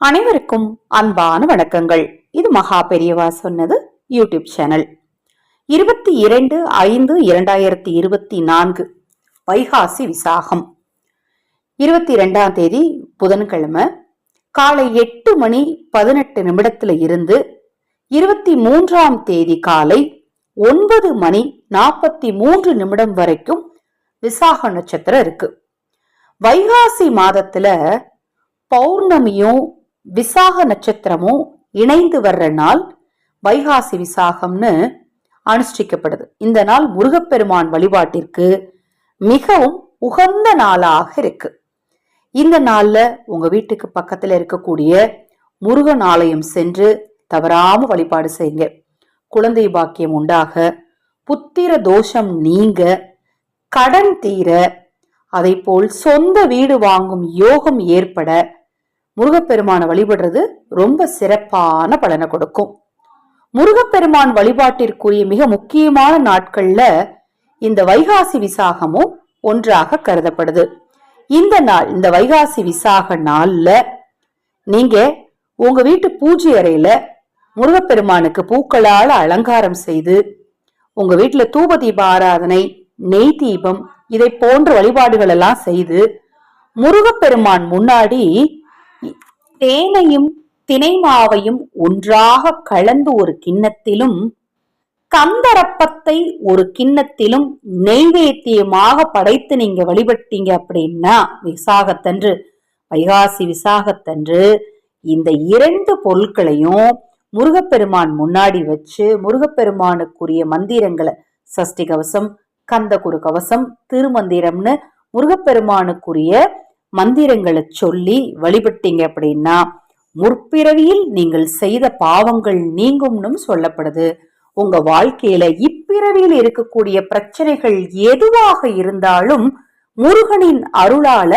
அனைவருக்கும் அன்பான வணக்கங்கள். இது மகா பெரியவா சொன்னது யூடியூப் சேனல். இருபத்தி இரண்டு ஐந்து இரண்டாயிரத்தி இருபத்தி நான்கு வைகாசி விசாகம். இருபத்தி இரண்டாம் தேதி புதன்கிழமை காலை எட்டு மணி பதினெட்டு நிமிடத்துல இருந்து இருபத்தி மூன்றாம் தேதி காலை ஒன்பது மணி நாற்பத்தி மூன்று நிமிடம் வரைக்கும் விசாக நட்சத்திரம் இருக்கு. வைகாசி மாதத்துல பௌர்ணமியும் விசாக நட்சத்திரமும் இணைந்து வர்ற நாள் வைகாசி விசாகம்னு அனுஷ்டிக்கப்படுது. இந்த நாள் முருகப்பெருமான் வழிபாட்டிற்கு மிகவும் உகந்த நாளாக இருக்கு. இந்த நாள்ல உங்க வீட்டுக்கு பக்கத்துல இருக்கக்கூடிய முருகன் ஆலயம் சென்று தவறாம வழிபாடு செய்யுங்க. குழந்தை பாக்கியம் உண்டாக புத்திர தோஷம் நீங்க கடன் தீர அதை போல் சொந்த வீடு வாங்கும் யோகம் ஏற்பட முருகப்பெருமானை வழிபடுறது ரொம்ப சிறப்பான பலனை கொடுக்கும். முருகப்பெருமான் வழிபாட்டிற்குரிய மிக முக்கியமான நாட்கள்ல இந்த வைகாசி விசாகமும் ஒன்றாக கருதப்படுது. இந்த நாள் இந்த வைகாசி விசாக நாள்ல நீங்க உங்க வீட்டு பூஜை அறையில முருகப்பெருமானுக்கு பூக்களால் அலங்காரம் செய்து உங்க வீட்டுல தூப தீப ஆராதனை நெய் தீபம் இதை போன்ற வழிபாடுகள் எல்லாம் செய்து முருகப்பெருமான் முன்னாடி தேனையும் தினைமாவையும் ஒன்றாக கலந்து ஒரு கிண்ணத்திலும் கந்தரப்பத்தை ஒரு கிண்ணத்திலும் நெய்வேத்தியமாக படைத்து நீங்க வழிபட்டீங்க அப்படின்னா விசாகத்தன்று வைகாசி விசாகத்தன்று இந்த இரண்டு பொருட்களையும் முருகப்பெருமான் முன்னாடி வச்சு முருகப்பெருமானுக்குரிய மந்திரங்களை சஷ்டி கவசம் கந்தகுரு கவசம் திருமந்திரம்னு முருகப்பெருமானுக்குரிய மந்திரங்களை சொல்லி வழிபட்டீங்க அப்படின்னா முற்பிறவியில் நீங்கள் செய்த பாவங்கள் நீங்கும்னு சொல்லப்படுது. உங்க வாழ்க்கையில இப்பிறவியில் இருக்கக்கூடிய பிரச்சனைகள் எதுவாக இருந்தாலும் முருகனின் அருளால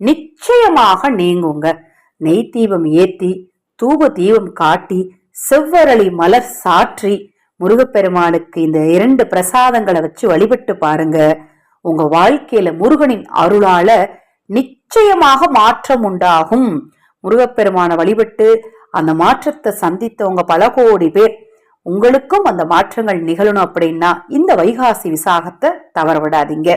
நிச்சயமாக நீங்குங்க. நெய் தீபம் ஏத்தி தூப தீபம் காட்டி செவ்வரளி மலர் சாற்றி முருகப்பெருமானுக்கு இந்த இரண்டு பிரசாதங்களை வச்சு வழிபட்டு பாருங்க. உங்க வாழ்க்கையில முருகனின் அருளால நிச்சயமாக மாற்றம் உண்டாகும். முருகப்பெருமான வழிபட்டு அந்த மாற்றத்தை சந்தித்தவங்க பல கோடி பேர். உங்களுக்கும் அந்த மாற்றங்கள் நிகழணும் அப்படின்னா இந்த வைகாசி விசாகத்தை தவற விடாதீங்க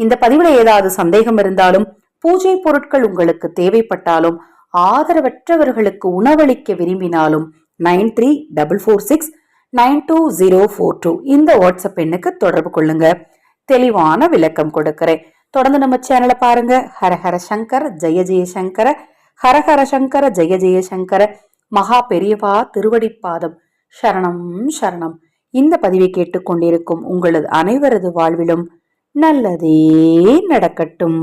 இந்த பதிவில் ஏதாவது சந்தேகம் இருந்தாலும் பூஜை பொருட்கள் உங்களுக்கு தேவைப்பட்டாலும் ஆதரவற்றவர்களுக்கு உணவளிக்க விரும்பினாலும் nine three double four six nine two zero four two இந்த வாட்ஸ்அப் எண்ணுக்கு தொடர்பு கொள்ளுங்க. தெளிவான விளக்கம் கொடுக்கிறேன். தொடர்ந்து நம்ம சேனலை பாருங்க. ஹரஹர சங்கர் ஜெய ஜெயசங்கர ஹரஹர சங்கர ஜெய ஜெயசங்கர மகா பெரியவா திருவடிப்பாதம் சரணம் சரணம். இந்த பதிவை கேட்டுக்கொண்டிருக்கும் உங்களது அனைவரது வாழ்விலும் நல்லதே நடக்கட்டும்.